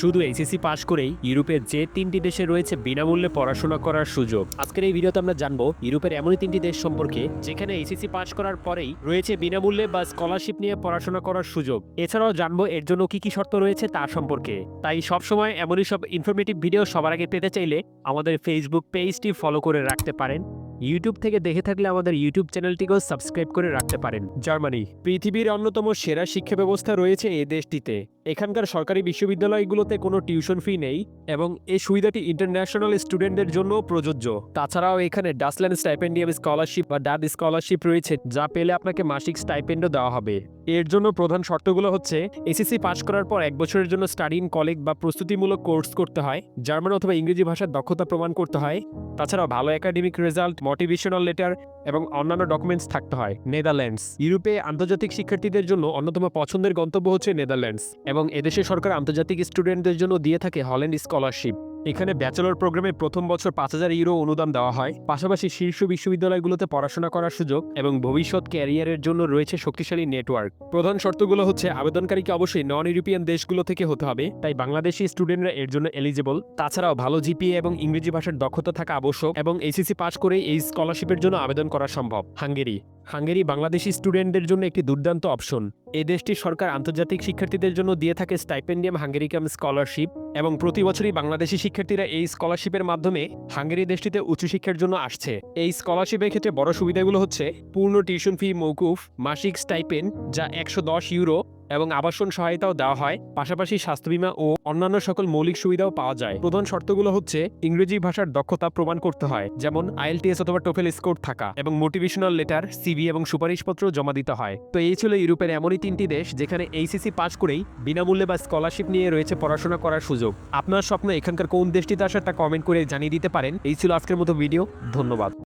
শুধু এইচএসসি পাশ করেই ইউরোপের যে তিনটি দেশে রয়েছে বিনামূল্যে পড়াশোনা করার সুযোগ। আজকের এই ভিডিওতে আমরা জানব ইউরোপের এমনই তিনটি দেশ সম্পর্কে যেখানে এইচএসসি পাশ করার পরেই রয়েছে বিনামূল্যে বা স্কলারশিপ নিয়ে পড়াশোনা করার সুযোগ। এছাড়াও জানব এর জন্য কি কি শর্ত রয়েছে তা সম্পর্কে। তাই সবসময় এমনই সব ইনফরমেটিভ ভিডিও সবার আগে পেতে চাইলে আমাদের ফেসবুক পেজটি ফলো করে রাখতে পারেন। ইউটিউব থেকে দেখে থাকলে আমাদের ইউটিউব চ্যানেলটিকেও সাবস্ক্রাইব করে রাখতে পারেন। জার্মানি পৃথিবীর অন্যতম সেরা শিক্ষা ব্যবস্থা রয়েছে এই দেশটিতে। এখানকার সরকারি বিশ্ববিদ্যালয়গুলোতে কোনো টিউশন ফি নেই এবং এই সুবিধাটি ইন্টারন্যাশনাল স্টুডেন্টদের জন্য প্রযোজ্য। তাছাড়াও এখানে ডাসল্যান্ড স্টাইপেন্ডিয়াম স্কলারশিপ বা ডাব স্কলারশিপ রয়েছে, যা পেলে আপনাকে মাসিক স্টাইপেন্ডও দেওয়া হবে। এর জন্য প্রধান শর্তগুলো হচ্ছে, এসএসসি পাস করার পর এক বছরের জন্য স্টাডি ইন কলেজ বা প্রস্তুতিমূলক কোর্স করতে হয়, জার্মান অথবা ইংরেজি ভাষার দক্ষতা প্রমাণ করতে হয়। তাছাড়াও ভালো একাডেমিক রেজাল্ট, মোটিভেশনাল লেটার এবং অন্যান্য ডকুমেন্টস থাকতে হয়। নেদারল্যান্ডস, ইউরোপে আন্তর্জাতিক শিক্ষার্থীদের জন্য অন্যতম পছন্দের গন্তব্য হচ্ছে নেদারল্যান্ডস। এবং এদেশের সরকার আন্তর্জাতিক স্টুডেন্টদের জন্য দিয়ে থাকে হল্যান্ড স্কলারশিপ। এখানে ব্যাচেলর প্রোগ্রামে প্রথম বছর পাঁচ হাজার ইউরো অনুদান দেওয়া হয়। পাশাপাশি শীর্ষ বিশ্ববিদ্যালয়গুলোতে পড়াশোনা করার সুযোগ এবং ভবিষ্যৎ ক্যারিয়ারের জন্য রয়েছে শক্তিশালী নেটওয়ার্ক। প্রধান শর্তগুলো হচ্ছে, আবেদনকারীকে অবশ্যই নন ইউরোপিয়ান দেশগুলো থেকে হতে হবে, তাই বাংলাদেশি স্টুডেন্টরা এর জন্য এলিজিবল তাছাড়াও ভালো জিপিএ এবং ইংরেজি ভাষার দক্ষতা থাকা আবশ্যক এবং এইচএসসি পাস করে এই স্কলারশিপের জন্য আবেদন করা সম্ভব। হাঙ্গেরি। হাঙ্গেরি বাংলাদেশি স্টুডেন্টদের জন্য একটি দুর্দান্ত অপশন। এই দেশটির সরকার আন্তর্জাতিক শিক্ষার্থীদের জন্য দিয়ে থাকে স্টাইপেন্ডিয়াম হাঙ্গেরিকাম স্কলারশিপ এবং প্রতি বছরই বাংলাদেশি শিক্ষার্থীরা এই স্কলারশিপের মাধ্যমে হাঙ্গেরি দেশটিতে উচ্চশিক্ষার জন্য আসছে। এই স্কলারশিপের ক্ষেত্রে বড় সুবিধাগুলো হচ্ছে, পূর্ণ টিউশন ফি মৌকুফ, মাসিক স্টাইপেন্ড যা একশো দশ ইউরো এবং আবাসন সহায়তাও দেওয়া হয়। পাশাপাশি স্বাস্থ্য বীমা ও অন্যান্য সকল মৌলিক সুবিধাও পাওয়া যায়। প্রধান শর্তগুলো হচ্ছে, ইংরেজি ভাষার দক্ষতা প্রমাণ করতে হয়, যেমন আইএলটিএস অথবা টোফেল স্কোর থাকা এবং মোটিভেশনাল লেটার, সিভি এবং সুপারিশপত্র জমা দিতে হয়। তো এই ছিল ইউরোপের এমনই তিনটি দেশ যেখানে এইসিসি পাস করেই বিনামূল্যে বা স্কলারশিপ নিয়ে রয়েছে পড়াশোনা করার সুযোগ। আপনার স্বপ্ন এখানকার কোন দেশটিতে আসার তা কমেন্ট করে জানিয়ে দিতে পারেন। এই ছিল আজকের মতো ভিডিও ধন্যবাদ।